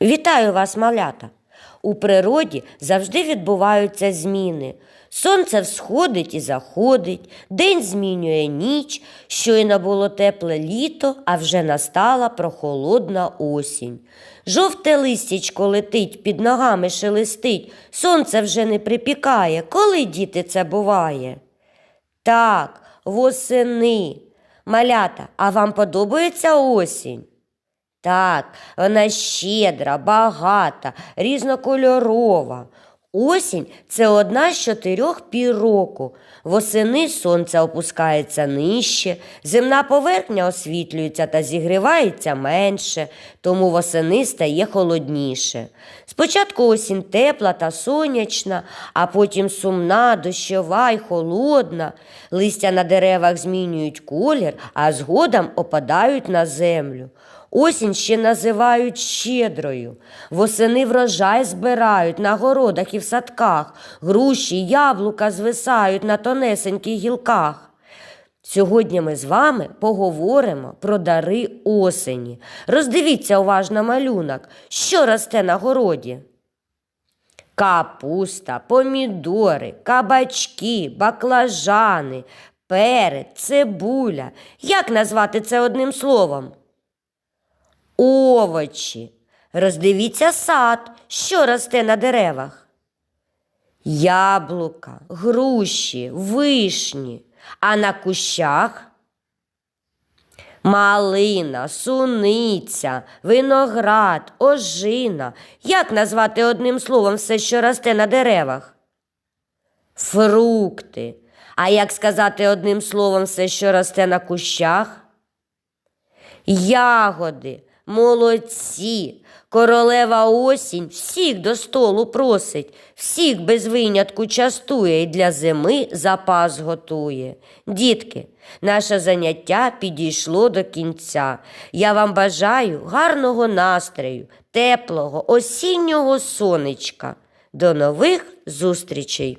Вітаю вас, малята! У природі завжди відбуваються зміни. Сонце всходить і заходить, день змінює ніч, щойно було тепле літо, а вже настала прохолодна осінь. Жовте листячко летить, під ногами шелестить, сонце вже не припікає. Коли діти це буває? Так, восени. Малята, а вам подобається осінь? Так, вона щедра, багата, різнокольорова. Осінь це одна з чотирьох пір року. Восени сонце опускається нижче, земна поверхня освітлюється та зігрівається менше, тому восени стає холодніше. Спочатку осінь тепла та сонячна, а потім сумна, дощова й холодна. Листя на деревах змінюють колір, а згодом опадають на землю. Осінь ще називають щедрою. Восени врожай збирають на городах і в садках, груші, яблука звисають на тонесеньких гілках. Сьогодні ми з вами поговоримо про дари осені. Роздивіться уважно малюнок, що росте на городі. Капуста, помідори, кабачки, баклажани, перець, цибуля. Як назвати це одним словом? Овочі. Роздивіться сад, що росте на деревах. Яблука, груші, вишні, а на кущах малина, суниця, виноград, ожина. Як назвати одним словом все, що росте на деревах? Фрукти. А як сказати одним словом все, що росте на кущах? Ягоди, молодці, королева осінь всіх до столу просить, всіх без винятку частує і для зими запас готує. Дітки, наше заняття підійшло до кінця. Я вам бажаю гарного настрою, теплого, осіннього сонечка. До нових зустрічей!